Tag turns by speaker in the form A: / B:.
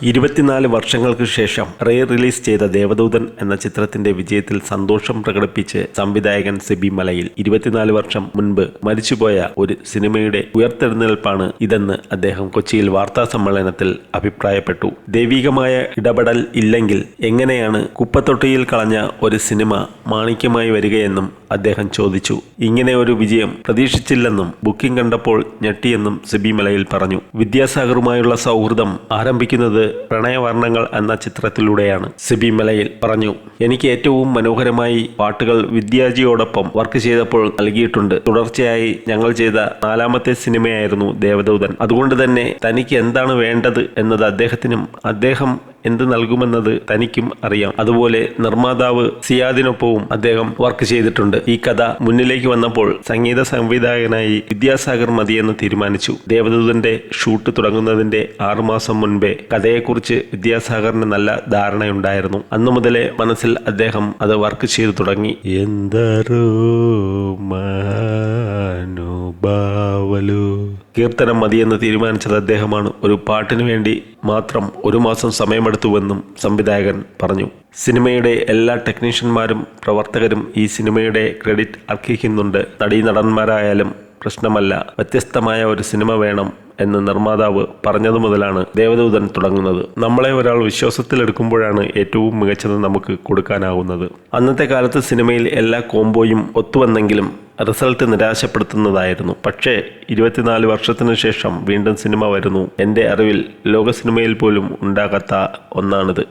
A: ഇരുപത്തിനാല് വർഷങ്ങൾക്ക് ശേഷം റേ റിലീസ് ചെയ്ത ദേവദൂതൻ എന്ന ചിത്രത്തിന്റെ വിജയത്തിൽ സന്തോഷം പ്രകടിപ്പിച്ച് സംവിധായകൻ സിബി മലയിൽ ഇരുപത്തിനാല് വർഷം മുൻപ് മരിച്ചുപോയ ഒരു സിനിമയുടെ ഉയർത്തെഴുന്നേൽപ്പാണ് ഇതെന്ന് അദ്ദേഹം കൊച്ചിയിൽ വാർത്താ സമ്മേളനത്തിൽ അഭിപ്രായപ്പെട്ടു. ദൈവികമായ ഇടപെടൽ ഇല്ലെങ്കിൽ എങ്ങനെയാണ് കുപ്പത്തൊട്ടിയിൽ കളഞ്ഞ ഒരു സിനിമ മാണിക്യമായി വരികയെന്നും അദ്ദേഹം ചോദിച്ചു. ഇങ്ങനെ ഒരു വിജയം പ്രതീക്ഷിച്ചില്ലെന്നും ബുക്കിംഗ് കണ്ടപ്പോൾ ഞെട്ടിയെന്നും സിബി മലയിൽ പറഞ്ഞു. വിദ്യാസാഗറുമായുള്ള സൗഹൃദം ആരംഭിക്കുന്നത് പ്രണയവർണങ്ങൾ എന്ന ചിത്രത്തിലൂടെയാണ് സിബിമലയിൽ പറഞ്ഞു. എനിക്ക് ഏറ്റവും മനോഹരമായി പാട്ടുകൾ വിദ്യാജിയോടൊപ്പം വർക്ക് ചെയ്തപ്പോൾ നൽകിയിട്ടുണ്ട്. തുടർച്ചയായി ഞങ്ങൾ ചെയ്ത നാലാമത്തെ സിനിമയായിരുന്നു ദേവദൂതൻ. അതുകൊണ്ട് തന്നെ തനിക്ക് എന്താണ് വേണ്ടത് എന്നത് അദ്ദേഹത്തിനും അദ്ദേഹം എന്ത് നൽകുമെന്നത് തനിക്കും അറിയാം. അതുപോലെ നിർമ്മാതാവ് സിയാദിനൊപ്പവും അദ്ദേഹം വർക്ക് ചെയ്തിട്ടുണ്ട്. ഈ കഥ മുന്നിലേക്ക് വന്നപ്പോൾ സംഗീത സംവിധായകനായി വിദ്യാസാഗർ മതിയെന്ന് തീരുമാനിച്ചു. ദേവദൂതന്റെ ഷൂട്ട് തുടങ്ങുന്നതിന്റെ ആറുമാസം മുൻപേ കഥയെക്കുറിച്ച് വിദ്യാസാഗറിന് നല്ല ധാരണയുണ്ടായിരുന്നു. അന്നു മുതലേ മനസ്സിൽ അദ്ദേഹം അത് വർക്ക് ചെയ്തു തുടങ്ങി. എന്തരോ മഹാനുഭാവലു കീർത്തനം മതിയെന്ന് തീരുമാനിച്ചത് അദ്ദേഹമാണ്. ഒരു പാട്ടിനു വേണ്ടി മാത്രം ഒരു മാസം സമയമെടുത്തുവെന്നും സംവിധായകൻ പറഞ്ഞു. സിനിമയുടെ എല്ലാ ടെക്നീഷ്യന്മാരും പ്രവർത്തകരും ഈ സിനിമയുടെ ക്രെഡിറ്റ് അർഹിക്കുന്നുണ്ട്. നടീ നടന്മാരായാലും പ്രശ്നമല്ല. വ്യത്യസ്തമായ ഒരു സിനിമ വേണം. എന്ന് നിർമ്മാതാവ് പറഞ്ഞതു മുതലാണ് ദേവദൂതൻ തുടങ്ങുന്നത്. നമ്മളെ ഒരാൾ വിശ്വാസത്തിലെടുക്കുമ്പോഴാണ് ഏറ്റവും മികച്ചത് നമുക്ക് കൊടുക്കാനാവുന്നത്. അന്നത്തെ കാലത്ത് സിനിമയിൽ എല്ലാ കോംബോയും ഒത്തുവന്നെങ്കിലും റിസൾട്ട് നിരാശപ്പെടുത്തുന്നതായിരുന്നു. പക്ഷേ ഇരുപത്തിനാല് വർഷത്തിനു ശേഷം വീണ്ടും സിനിമ വരുന്നു. എന്റെ അറിവിൽ ലോക സിനിമയിൽ പോലും ഉണ്ടാകാത്ത ഒന്നാണിത്.